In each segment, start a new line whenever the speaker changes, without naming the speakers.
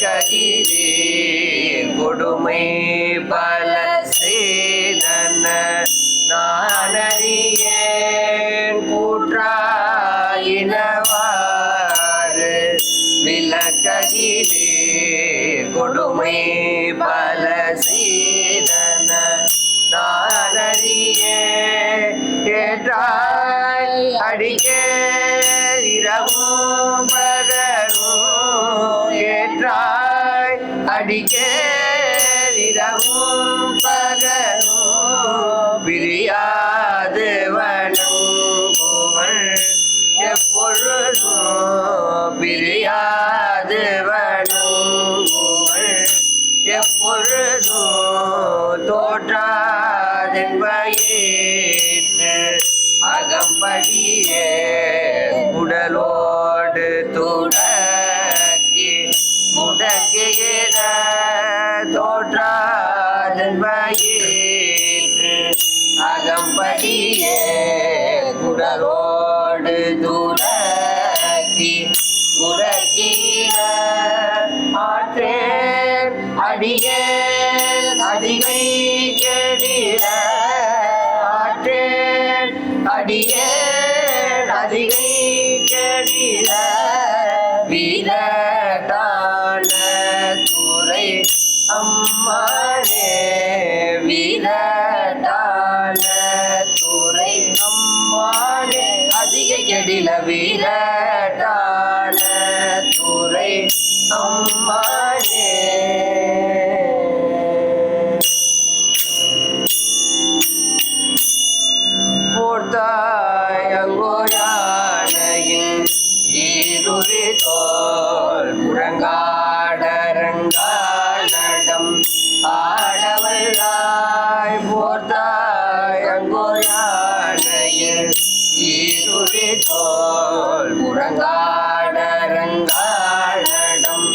ககிலே கொடுமை பல சேதன நானறியேன் கூற்றாயினவாறு விளக்ககிலே கொடுமை பல சே வயிற்று அகம்படியே உடலோடு துடக்கி முடக்கிட தோற்றாதன் அகம்படியே உடலோடு துடக்கி முடக்கிற ஆற்றே அடியே அதிகை கெடில ஆற்றேன் அடியேன் அதிகை கெடில வீரட்டான துறை அம்மானே வீரட்டான துறை அம்மானே அதிக கெடில புறங்காடரங்கானடம் ஆடவல்லாய் போர்த்தாயங்கோயானையின் ஈருவி தோல் புறங்காடரங்கானடம்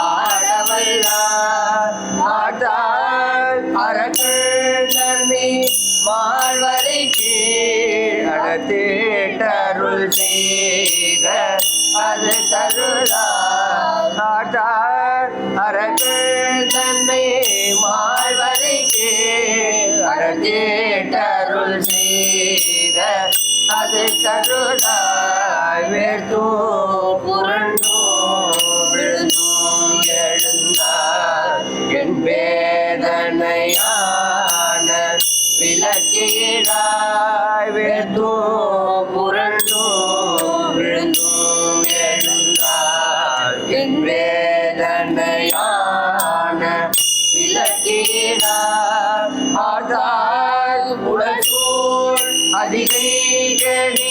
ஆடவல்லாய் ஆட்டாள் அரங்கள் நன்னி மால்வரை கீழத்தேட்டருள் செய்த அது தருளா அரங்கள் கேட்டருள் செய்த அது தருளாய் வேர்த்தோ புரண்டோ விழுந்தோ எழுந்தார். என் வேதனையான விளக்கீடாய் வேர்த்தோ புரண்டோ விழுந்தோ எழுந்தார். என்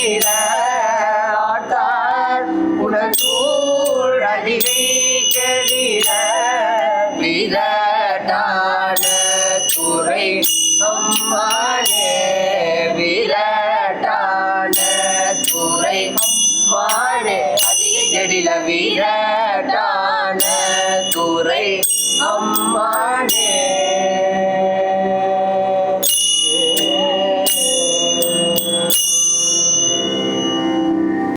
கெடில ஆட்டால் உலகூர் அதிகை கெடில விரட்டான துறை அம்மானே விரட்டான துறை அம்மானே அதிக கெடில விரட்டான துறை அம்மானே